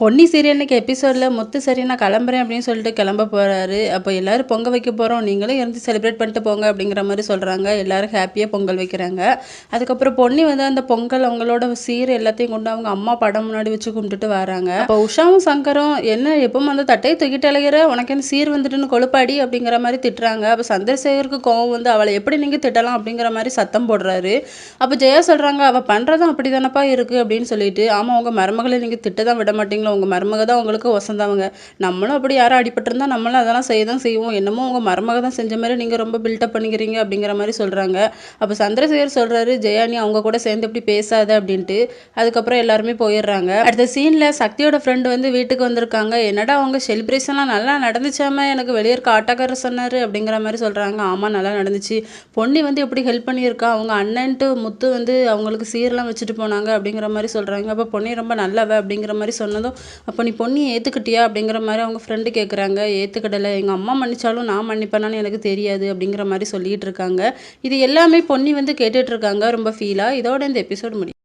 பொன்னி சீரியல்னுக்கு எபிசோடில் முத்து சரி நான் கிளம்புறேன் அப்படின்னு சொல்லிட்டு கிளம்ப போகிறாரு அப்போ எல்லோரும் பொங்கல் வைக்க போகிறோம் நீங்களும் இருந்து செலிப்ரேட் பண்ணிட்டு போங்க அப்படிங்கிற மாதிரி சொல்கிறாங்க எல்லோரும் ஹாப்பியாக பொங்கல் வைக்கிறாங்க. அதுக்கப்புறம் பொன்னி வந்து அந்த பொங்கல் அவங்களோட சீர் எல்லாத்தையும் கொண்டு அவங்க அம்மா படம் முன்னாடி வச்சு கும்பிட்டுட்டு வராங்க. அப்போ உஷாவும் சங்கரும் என்ன எப்பவும் வந்து தட்டையை தூக்கிட்டு அலைகிற உனக்கு என்ன சீர் வந்துட்டுன்னு கொழுப்பாடி? அப்படிங்கிற மாதிரி திட்டுறாங்க. அப்போ சந்திரசேகருக்கு கோவம் வந்து அவளை எப்படி நீங்கள் திட்டலாம்? அப்படிங்கிற மாதிரி சத்தம் போடுறாரு. அப்போ ஜெயா சொல்கிறாங்க அவள் பண்ணுறதும் அப்படி தானப்பா இருக்குது அப்படின்னு சொல்லிட்டு ஆமாம் உங்கள் மருமகளை நீங்கள் திட்ட தான் விட மாட்டீங்களோ உங்கள் மருமக தான் உங்களுக்கு வசந்தவங்க. நம்மளும் அப்படி யாரும் அடிபட்டிருந்தா நம்மளும் அதெல்லாம் செய்ய தான் செய்வோம். என்னமோ உங்கள் மருமக தான் செஞ்ச மாதிரி நீங்கள் ரொம்ப பில்டப் பண்ணிக்கிறீங்க அப்படிங்கிற மாதிரி சொல்கிறாங்க அப்போ சந்திரசேகர் சொல்கிறாரு ஜெயானி அவங்க கூட சேர்ந்து இப்படி பேசாத அப்படின்ட்டு. அதுக்கப்புறம் எல்லாருமே போயிடுறாங்க. அடுத்த சீனில் சக்தியோட ஃப்ரெண்டு வந்து வீட்டுக்கு வந்திருக்காங்க. என்னடா அவங்க செலிப்ரேஷன்லாம் நல்லா நடந்துச்சாம எனக்கு வெளியே இருக்க ஆட்டக்காரர் சொன்னார் அப்படிங்கிற மாதிரி சொல்கிறாங்க ஆமாம் நல்லா நடந்துச்சு. பொன்னி வந்து எப்படி ஹெல்ப் பண்ணியிருக்கா? அவங்க அண்ணன்ட்டு முத்து வந்து அவங்களுக்கு சீரெலாம் வச்சுட்டு போனாங்க அப்படிங்கிற மாதிரி சொல்கிறாங்க அப்போ பொன்னி ரொம்ப நல்லவ அப்படிங்கிற மாதிரி சொன்னதும் அப்போ நீ பொண்ணு ஏற்றுக்கிட்டியா அப்படிங்கிற மாதிரி அவங்க ஃப்ரெண்டு கேட்குறாங்க ஏற்றுக்கிடலை எங்கள் அம்மா மன்னிச்சாலும் நான் மன்னிப்பேனான்னு எனக்கு தெரியாது அப்படிங்கிற மாதிரி சொல்லிகிட்டு இருக்காங்க. இது எல்லாமே பொன்னி வந்து கேட்டுட்ருக்காங்க ரொம்ப ஃபீலாக இதோட இந்த எபிசோட் முடியும்.